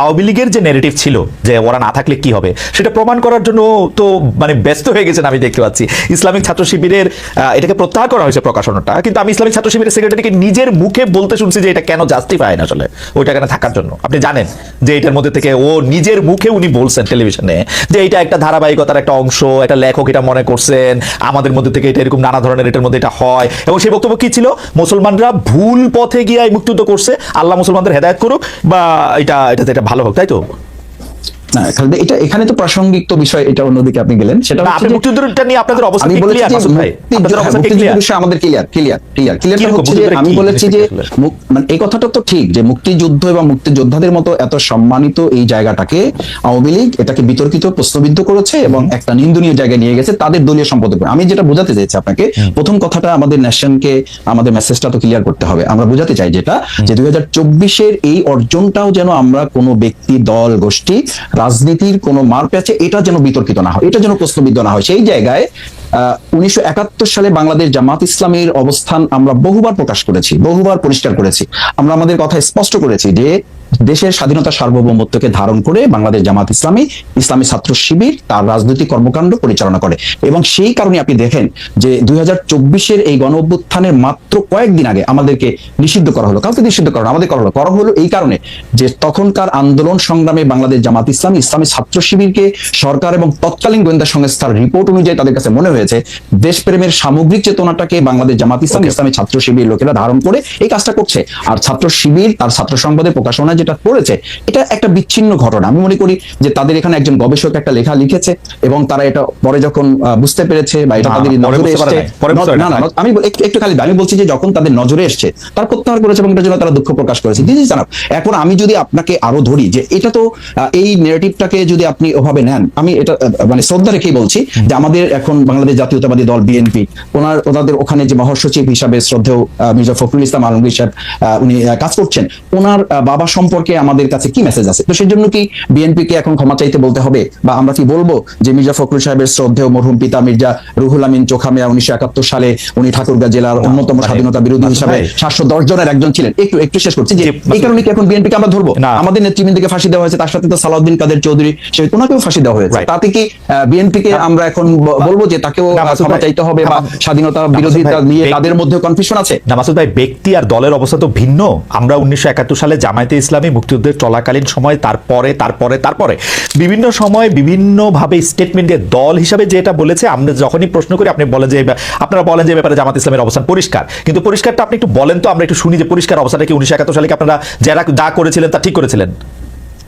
আওয়ামী লীগের যে নেগেটিভ ছিল যে ওরা না থাকলে কি হবে, সেটা প্রমাণ করার জন্য তো মানে ব্যস্ত হয়ে গেছেন আমি দেখতে পাচ্ছি। ইসলামিক ছাত্র শিবিরের এটাকে প্রত্যাহার করা হয়েছে প্রকাশনাটা। কিন্তু আমি ইসলামিক ছাত্র শিবিরের সেক্রেটারিকে নিজের মুখে বলতে শুনছি যে এটা কেন জাস্টিফাই না আসলে, ওইটা কেন থাকার জন্য। আপনি জানেন যে এটার মধ্যে থেকে ও নিজের মুখে উনি বলছেন টেলিভিশনে যে এটা একটা ধারাবাহিকতার একটা অংশ, একটা লেখক এটা মনে করছেন, আমাদের মধ্যে থেকে এটা এরকম নানা ধরনের এটার মধ্যে এটা হয়। এবং সেই বক্তব্য কি ছিল? মুসলমানরা ভুল পথে গিয়ে মুক্তিযুদ্ধ করছে, আল্লাহ মুসলমানদের হেদায়ত করুক বা এটা এটাতে এটা ভালো হোক তাই তো? না এটা এখানে তো প্রাসঙ্গিক তো বিষয় এটা অন্যদিকে আপনি গেলেন। সেটা আপনি মুক্তিযুদ্ধটা নিয়ে আপনাদের আমি বলেছি বিষয়ে আমাদের ক্লিয়ার ক্লিয়ার ক্লিয়ার কীরকম? হচ্ছে যে আমি বলেছি যে মানে এই কথাটা তো ঠিক যে মুক্তিযুদ্ধ এবং মুক্তিযোদ্ধাদের মতো এত সম্মানিত এই জায়গাটাকে আওয়ামী লীগ এটাকে বিতর্কিত প্রশ্নবিদ্ধ করেছে এবং একটা নিন্দনীয় জায়গায় নিয়ে গেছে তাদের দলীয় সম্পদের উপর। আমি যেটা বোঝাতে চাইছি আপনাকে প্রথম কথাটা আমাদের ন্যাশনকে আমাদের মেসেজটা তো ক্লিয়ার করতে হবে। আমরা বোঝাতে চাই যেটা যে দুই হাজার চব্বিশের এই অর্জনটাও যেন আমরা কোনো ব্যক্তি দল গোষ্ঠী রাজনীতির কোনো মার পেয়েছে এটা যেন বিতর্কিত না হয়, এটা যেন প্রশ্নবিদ্ধ না হয়। সেই জায়গায় উনিশশো একাত্তর সালে বাংলাদেশ জামাত ইসলামের অবস্থান আমরা বহুবার প্রকাশ করেছি, বহুবার পরিষ্কার করেছি। আমরা আমাদের কথা স্পষ্ট করেছি যে দেশের স্বাধীনতা সার্বভৌমত্বকে ধারণ করে বাংলাদেশ জামাত ইসলামী ইসলামী ছাত্র শিবির তার রাজনৈতিক কর্মকাণ্ড পরিচালনা করে। এবং সেই কারণে আপনি দেখেন যে দুই হাজার এই গণ অভ্যুত্থানের মাত্র কয়েকদিন আগে আমাদেরকে নিষিদ্ধ করা হলো। কাউকে নিষিদ্ধ করা আমাদের করা হলো। করা হলো এই কারণে যে তখনকার আন্দোলন সংগ্রামে বাংলাদেশ জামাত ইসলামী ইসলামী ছাত্র শিবিরকে সরকার এবং তৎকালীন গোয়েন্দা সংস্থার রিপোর্ট অনুযায়ী তাদের কাছে মনে হয়েছে দেশপ্রেমের সামগ্রিক চেতনাটাকে বাংলাদেশ জামাত ইসলামী ইসলামী ছাত্র শিবির লোকেরা ধারণ করে এই কাজটা করছে। আর ছাত্র শিবির তার ছাত্র সংবাদে প্রকাশনা যেটা করেছে এটা একটা বিচ্ছিন্ন ঘটনা। আমি মনে করি যে তাদের এখানে একজন গবেষক একটা লেখা লিখেছে এবং তারা এটা পরে যখন বুঝতে পেরেছে বা এটা তাদের নজরে এসছে না না আমি একটু খালি আমি বলছি যে যখন তাদের নজরে এসছে তারা প্রত্যাহার করেছে এবং এটার জন্য তারা দুঃখ প্রকাশ করেছে। ইজ জানাব এখন আমি যদি আপনাকে আরও ধরি যে এটা তো এই নেগেটিভটাকে যদি আপনি ওভাবে নেন আমি এটা মানে শ্রদ্ধা রেখেই বলছি যে আমাদের এখন বাংলাদেশ জাতীয়তাবাদী দল বিএনপি ওনার ওনাদের ওখানে যে মহাসচিব হিসাবে শ্রদ্ধেয় আহ, মির্জা ফখরুল ইসলাম আলমগীর সাহেব উনি কাজ করছেন ওনার বাবা সম্পর্কে আমাদের কাছে কি মেসেজ আছে? তো সেই জন্য কি বিএনপি কে এখন ক্ষমা চাইতে বলতে হবে? বা আমরা কি বলব যে মির্জা ফখরুল সাহেবের শ্রদ্ধেয় মরহুম পিতা মির্জা রুহুল আমিন চোখামিয়া উনিশশো একাত্তর সালে উনি ঠাকুরগাঁ জেলার অন্যতম মানে- স্বাধীনতা বিরোধী হিসাবে সাতশো দশ জনের একজন ছিলেন। একটু একটু শেষ করছি। যে এই কারণে কি এখন বিএনপি কে আমরা ধরবো? আমাদের নেতৃবৃন্দকে ফাঁসি দেওয়া হয়েছে তার সাথে তো সালাউদ্দিন কাদের চৌধুরী সে ওনাকেও ফাঁসি দেওয়া হয়েছে. তাতে কি বিএনপি কে আমরা এখন বলব যে তাকেও ক্ষমা চাইতে হবে বা স্বাধীনতা বিরোধিতা নিয়ে তাদের মধ্যে কনফিউশন আছে। না মাসুদ ভাই ব্যক্তি আর দলের অবস্থা তো ভিন্ন। আমরা উনিশশো একাত্তর সালে জামায়াতে ইসলামী মুক্তিযুদ্ধের চলাকালীন সময়, তারপরে তারপরে তারপরে। বিভিন্ন সময় বিভিন্নভাবে স্টেটমেন্ট দিয়ে দল হিসাবে যেটা বলেছে, আমরা যখনই প্রশ্ন করি, আপনি বলেন যে, আপনারা বলেন যে ব্যাপারে জামাত ইসলামের অবস্থান পরিষ্কার। কিন্তু পরিষ্কারটা আপনি একটু বলেন তো, আমরা একটু শুনি যে পরিষ্কার অবস্থাটা কি উনিশশো একাত্তর সালে আপনারা যারা দা করেছিলেন তা ঠিক করেছিলেন?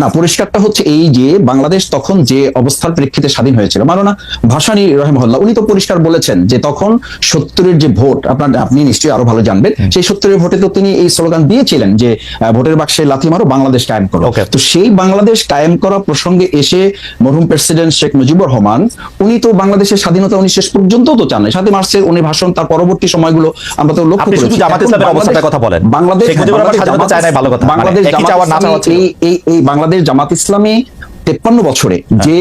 না পরিষ্কারটা হচ্ছে এই যে বাংলাদেশ তখন যে অবস্থার প্রেক্ষিতে স্বাধীন হয়েছিল। মাননা ভাসানী রহেমহল্লা উনি তো পরিষ্কার বলেছেন যে তখন সত্তরের যে ভোট আপনার আপনি নিশ্চয়ই আরও ভালো জানবেন সেই সত্তরের ভোটে তো তিনি এই স্লোগান দিয়েছিলেন যে ভোটের বাক্সে লাথি মারো বাংলাদেশ কায়েম করো। তো সেই বাংলাদেশ কায়েম করা প্রসঙ্গে এসে মরহুম প্রেসিডেন্ট শেখ মুজিবুর রহমান উনি তো বাংলাদেশের স্বাধীনতা উনি শেষ পর্যন্ত তো চান নাই। সাথে মার্চের উনি ভাষণ তার পরবর্তী সময়গুলো আমরা তো লক্ষ্য করেছি। জামাত ইসলামের বাংলাদেশ- কথা বলেন। বাংলাদেশ। মানে বাংলাদেশ না এই এই বাংলাদেশ জামাত ইসলামী তেপ্পান্ন বছরে যে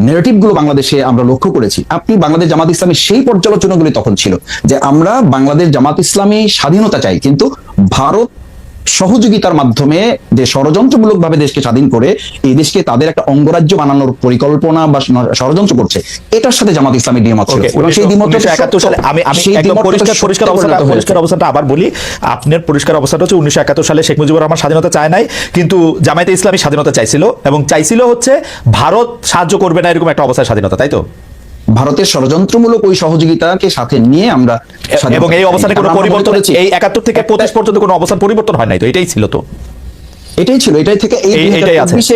নেগেটিভগুলো বাংলাদেশে আমরা লক্ষ্য করেছি আপনি বাংলাদেশ জামাত ইসলামী সেই পর্যালোচনাগুলি তখন ছিল যে আমরা বাংলাদেশ জামাত ইসলামী স্বাধীনতা চাই কিন্তু ভারত সহযোগিতার মাধ্যমে যে ষড়যন্ত্রমূলক ভাবে দেশকে স্বাধীন করে এই দেশকে তাদের একটা অঙ্গরাজ্য বানানোর পরিকল্পনা বা ষড়যন্ত্র করছে এটার সাথে জামাত ইসলামী দ্বিমত ছিল। সেই সালে আমি পরিষ্কার সত্যে পরিষ্কার অবস্থাটা পরিষ্কার অবস্থাটা আবার বলি আপনার পরিষ্কার অবস্থাটা হচ্ছে উনিশশো একাত্তর সালে শেখ মুজিবুর রহমান স্বাধীনতা চায় নাই কিন্তু জামায়াতে ইসলামী স্বাধীনতা চাইছিল এবং চাইছিল হচ্ছে ভারত সাহায্য করবে না এরকম একটা অবস্থায় স্বাধীনতা তাই তো? ভারতের ষড়যন্ত্রমূলক ওই সহযোগিতাকে সাথে নিয়ে আমরা এবং এই অবস্থানে কোনো পরিবর্তন হচ্ছে এই একাত্তর থেকে পঁচিশ পর্যন্ত কোনো অবস্থান পরিবর্তন হয় নাই তো এটাই ছিল তো। এটাই ছিল এটাই থেকে এই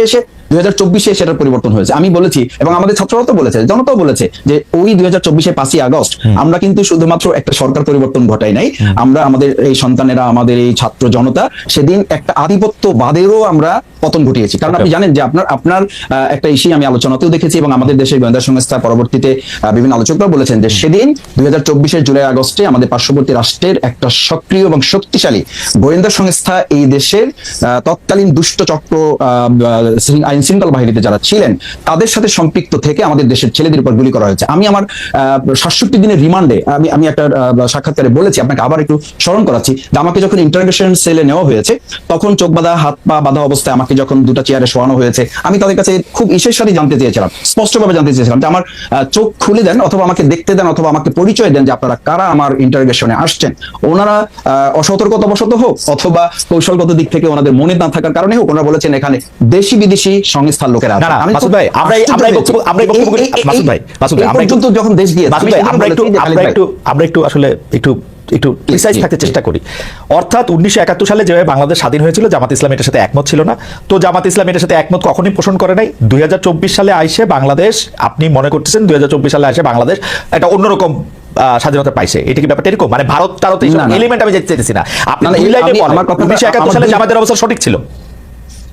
এসে দুই হাজার চব্বিশে সেটার পরিবর্তন হয়েছে। আমি বলেছি এবং আমাদের ছাত্ররা তো বলেছে জনতাও বলেছে যে ওই দুই হাজার চব্বিশে পাঁচই আগস্ট আমরা কিন্তু শুধুমাত্র একটা সরকার পরিবর্তন ঘটাই নাই। আমরা আমাদের এই সন্তানেরা আমাদের এই ছাত্র জনতা সেদিন একটা আধিপত্যবাদেরও আমরা পতন ঘটিয়েছি। কারণ আপনি জানেন যে আপনার আপনার একটা ইস্যু আমি আলোচনাতেও দেখেছি এবং আমাদের দেশের গোয়েন্দা সংস্থা পরবর্তীতে বিভিন্ন আলোচকরা বলেছেন যে সেদিন দুই হাজার চব্বিশের জুলাই আগস্টে আমাদের পার্শ্ববর্তী রাষ্ট্রের একটা সক্রিয় এবং শক্তিশালী গোয়েন্দা সংস্থা এই দেশের আহ, তৎকালীন তৎকালীন দুষ্ট চক্র আইন শৃঙ্খলা বাহিনীতে যারা ছিলেন তাদের সাথে সম্পৃক্ত থেকে আমাদের দেশের ছেলেদের উপর গুলি করা হয়েছে। আমি আমার সাতষট্টি দিনের রিমান্ডে আমি আমি একটা সাক্ষাৎকারে বলেছি আপনাকে আবার একটু স্মরণ করাচ্ছি যে আমাকে যখন ইন্টারগ্রেশন সেলে নেওয়া হয়েছে তখন চোখ বাঁধা হাত পা বাঁধা অবস্থায় আমাকে যখন দুটা চেয়ারে শোয়ানো হয়েছে আমি তাদের কাছে খুব ইসের সাথে জানতে চেয়েছিলাম স্পষ্টভাবে জানতে চেয়েছিলাম যে আমার চোখ খুলে দেন অথবা আমাকে দেখতে দেন অথবা আমাকে পরিচয় দেন যে আপনারা কারা আমার ইন্টারগ্রেশনে আসছেন। ওনারা আহ, অসতর্কতাবশত হোক অথবা কৌশলগত দিক থেকে ওনাদের মনে না থাকার কারণে হোক ওনারা বলেছেন এখানে দেশি বিদেশি সংস্থার লোকেরা মাসুদ ভাই, আমরা মাসুদ ভাই, মাসুদ ভাই, একটু- পর্যন্ত যখন দেশ গিয়েছে মাসুদ ভাই, আমরা একটু বলেছি যে খালিদ আমরা একটু আমরা একটু আসলে একটু একটু প্রিসাইজ থাকতে চেষ্টা করি। অর্থাৎ উনিশশো একাত্তর সালে যেভাবে বাংলাদেশ স্বাধীন হয়েছিল জামাত ইসলাম এটার সাথে একমত ছিল না। তো জামাত ইসলাম এটার সাথে একমত কখনোই পোষণ করে নাই। দুই হাজার চব্বিশ সালে আইসে বাংলাদেশ আপনি মনে করতেছেন দুই হাজার চব্বিশ সালে আইসে বাংলাদেশ একটা অন্যরকম স্বাধীনতা পাইছে। এটা কি ব্যাপারটা এরকম? মানে ভারত না। এলিমেন্ট আমি যেতে চাইতেছি না। আপনি না, না, দুই এই- লাইনে আমি- বলেন। আমার কথাটা- উনিশশো একাত্তর আমার সালে দুই- জামাতের অবস্থা সঠিক ছিল?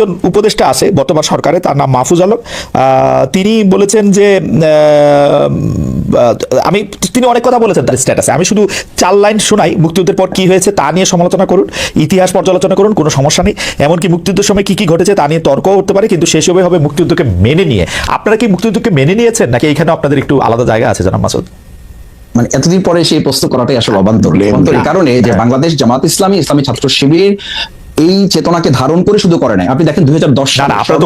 একজন উপদেষ্টা আছে বর্তমান সরকারে তার নাম মাহফুজ আলম। তিনি বলেছেন যে আমি তিনি অনেক কথা বলেছেন তার স্ট্যাটাসে। আমি শুধু চার লাইন শোনাই মুক্তিযুদ্ধের পর কি হয়েছে তা নিয়ে সমালোচনা করুন ইতিহাস পর্যালোচনা করুন কোনো সমস্যা নেই। এমনকি মুক্তিযুদ্ধের সময় কি কি ঘটেছে তা নিয়ে তর্কও উঠতে পারে কিন্তু শেষ হবে হবে মুক্তিযুদ্ধকে মেনে নিয়ে। আপনারা কি মুক্তিযুদ্ধকে মেনে নিয়েছেন নাকি এখানে আপনাদের একটু আলাদা জায়গা আছে জানাব মাসুদ? মানে এতদিন পরে সেই প্রশ্ন করাটাই আসলে অবান্তর Blame অবান্তর এই কারণে যে হ্যাঁ। বাংলাদেশ জামাত ইসলামী ইসলামী ছাত্র শিবির এই চেতনাকে ধারণ করে শুধু করে নাই। আপনি দেখেন দুই হাজার দশ না আপনারা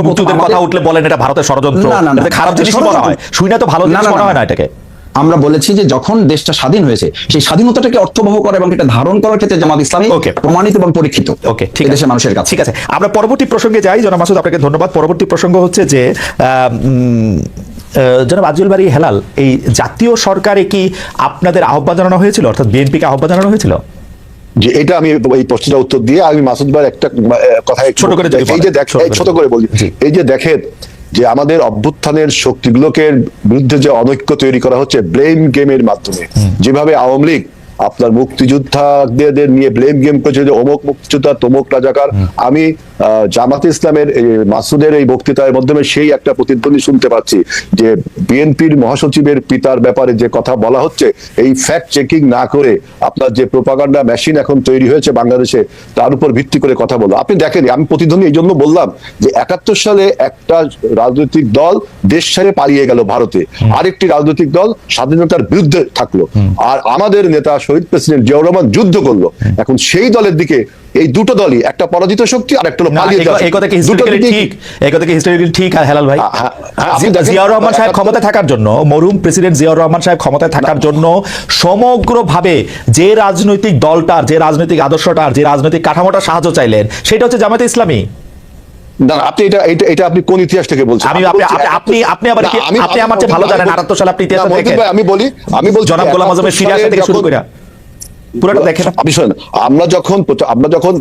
কথা উঠলে বলেন এটা ভারতের ষড়যন্ত্র। না, না, না। খারাপ জিনিস বলা হয়। শুই না তো ভালো জিনিস মনে হয় না। এটাকে। আমরা বলেছি যে যখন দেশটা স্বাধীন হয়েছে সেই স্বাধীনতাটাকে অর্থবহ করে এবং এটা ধারণ করার ক্ষেত্রে জামাত ইসলামী Okay. প্রমাণিত এবং পরীক্ষিত ওকে ঠিক আছে। দেশের মানুষের কাছে। ঠিক আছে। আমরা পরবর্তী প্রসঙ্গে যাই। জনাব মাসুদ আপনাকে ধন্যবাদ। পরবর্তী প্রসঙ্গ হচ্ছে যে জনাব আজুল বাড়ি হেলাল এই জাতীয় সরকারে কি আপনাদের আহ্বান জানানো হয়েছিল? অর্থাৎ বিএনপিকে আহ্বান জানানো হয়েছিল? যে এটা আমি এই প্রশ্নটা উত্তর দিয়ে আমি মাসুদ ভাইয়ের একটা কথা ছোট করে এই যে ছোট করে বলি। এই যে দেখেন যে আমাদের অভ্যুত্থানের শক্তিগুলোকে বিরুদ্ধে যে অনৈক্য তৈরি করা হচ্ছে ব্লেম গেমের মাধ্যমে। যেভাবে আওয়ামী লীগ আপনার মুক্তিযোদ্ধাদের নিয়ে ব্লেম গেম করছে যে অমুক মুক্তিযোদ্ধা তমুক রাজাকার। আমি জামাতে ইসলামের মাসুদের এই বক্তৃতার মাধ্যমে সেই একটা প্রতিধ্বনি শুনতে পাচ্ছি যে বিএনপির মহাসচিবের পিতার ব্যাপারে যে কথা বলা হচ্ছে এই ফ্যাক্ট চেকিং না করে আপনার যে প্রোপাগান্ডা মেশিন এখন তৈরি হয়েছে বাংলাদেশে তার উপর ভিত্তি করে কথা বলো আপনি দেখেন আমি প্রতিধ্বনি এই জন্য বললাম যে একাত্তর সালে একটা রাজনৈতিক দল দেশ ছেড়ে পালিয়ে গেল ভারতে। আরেকটি রাজনৈতিক দল স্বাধীনতার বিরুদ্ধে থাকল। আর আমাদের নেতা শহীদ প্রেসিডেন্ট জিয়াউর রহমান যুদ্ধ করল। এখন সেই দলের দিকে এই দুটো দলই একটা পরাজিত শক্তি আর একটা হলো পালিয়ে যাওয়া এই কথা কি হিস্টোরিক্যালি ঠিক। এই কথা কি হিস্টোরিক্যালি ঠিক আর হেলাল ভাই। হ্যাঁ, হ্যাঁ, হ্যাঁ, আপনি জিয়াউর রহমান সাহেব ক্ষমতায় থাকার জন্য মরহুম প্রেসিডেন্ট জিয়াউর রহমান সাহেব ক্ষমতায় থাকার জন্য সমগ্রভাবে যে রাজনৈতিক দলটার যে রাজনৈতিক আদর্শটার যে রাজনৈতিক কাঠামোটার সাহায্য চাইলেন সেটা হচ্ছে জামাতে ইসলামী। না আপনি এটা এটা এটা আপনি কোন ইতিহাস থেকে বলছেন? আমি- আপনি- আপনি- আপনি- আপনি আবার আমি- আপনি আমার চেয়ে ভালো জানেন, 78 সালে আপনি ইতিহাস না, মহিউদ্দিন দেখেন। ভাই, আমি বলি আমি বলছি জনাব গোলাম আজমের আসা থেকে শুরু করে পুরোটা দেখেন আমরা যখন আমরা যখন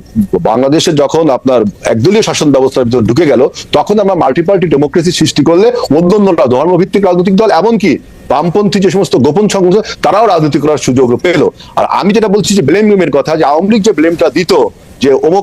বাংলাদেশে যখন আপনার একদলীয় শাসন ব্যবস্থার ভিতরে ঢুকে গেল, তখন আমরা মাল্টি পার্টি ডেমোক্রেসি সৃষ্টি করলে অন্য অন্যরা ধর্মভিত্তিক রাজনৈতিক দল, এমনকি বামপন্থী যে সমস্ত গোপন সংগঠন, তারাও রাজনীতি করার সুযোগ পেল। আর আমি যেটা বলছি যে ব্লেম গেমের কথা, যে আওয়ামী লীগ যে ব্লেমটা দিত, যে অমুক